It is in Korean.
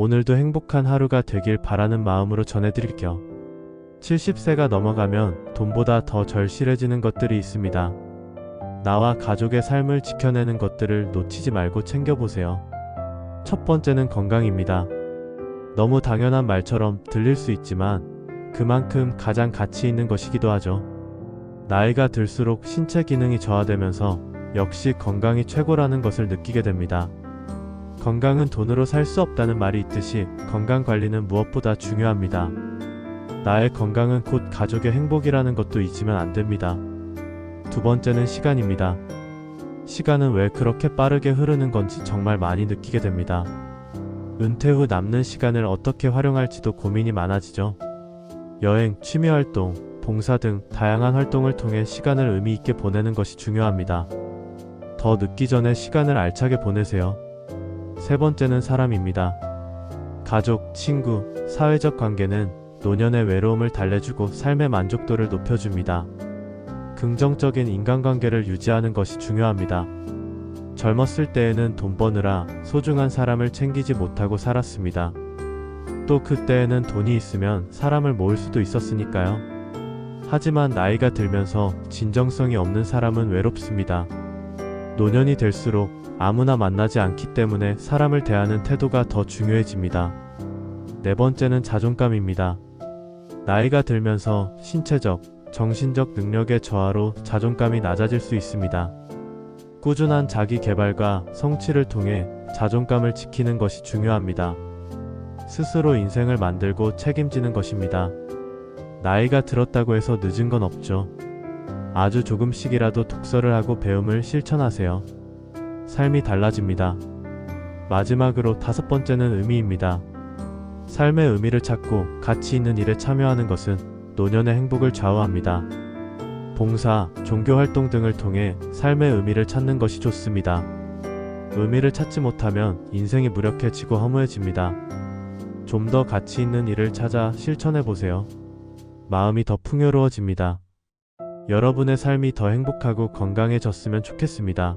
오늘도 행복한 하루가 되길 바라는 마음으로 전해드릴게요. 70세가 넘어가면 돈보다 더 절실해지는 것들이 있습니다. 나와 가족의 삶을 지켜내는 것들을 놓치지 말고 챙겨보세요. 첫 번째는 건강입니다. 너무 당연한 말처럼 들릴 수 있지만 그만큼 가장 가치 있는 것이기도 하죠. 나이가 들수록 신체 기능이 저하되면서 역시 건강이 최고라는 것을 느끼게 됩니다. 건강은 돈으로 살 수 없다는 말이 있듯이 건강 관리는 무엇보다 중요합니다. 나의 건강은 곧 가족의 행복이라는 것도 잊으면 안 됩니다. 두 번째는 시간입니다. 시간은 왜 그렇게 빠르게 흐르는 건지 정말 많이 느끼게 됩니다. 은퇴 후 남는 시간을 어떻게 활용할지도 고민이 많아지죠. 여행, 취미 활동, 봉사 등 다양한 활동을 통해 시간을 의미 있게 보내는 것이 중요합니다. 더 늦기 전에 시간을 알차게 보내세요. 세 번째는 사람입니다. 가족, 친구, 사회적 관계는 노년의 외로움을 달래주고 삶의 만족도를 높여줍니다. 긍정적인 인간관계를 유지하는 것이 중요합니다. 젊었을 때에는 돈 버느라 소중한 사람을 챙기지 못하고 살았습니다. 또 그때에는 돈이 있으면 사람을 모을 수도 있었으니까요. 하지만 나이가 들면서 진정성이 없는 사람은 외롭습니다. 노년이 될수록 아무나 만나지 않기 때문에 사람을 대하는 태도가 더 중요해집니다. 네 번째는 자존감입니다. 나이가 들면서 신체적, 정신적 능력의 저하로 자존감이 낮아질 수 있습니다. 꾸준한 자기 개발과 성취를 통해 자존감을 지키는 것이 중요합니다. 스스로 인생을 만들고 책임지는 것입니다. 나이가 들었다고 해서 늦은 건 없죠. 아주 조금씩이라도 독서를 하고 배움을 실천하세요. 삶이 달라집니다. 마지막으로 다섯 번째는 의미입니다. 삶의 의미를 찾고 가치 있는 일에 참여하는 것은 노년의 행복을 좌우합니다. 봉사, 종교 활동 등을 통해 삶의 의미를 찾는 것이 좋습니다. 의미를 찾지 못하면 인생이 무력해지고 허무해집니다. 좀 더 가치 있는 일을 찾아 실천해 보세요. 마음이 더 풍요로워집니다. 여러분의 삶이 더 행복하고 건강해졌으면 좋겠습니다.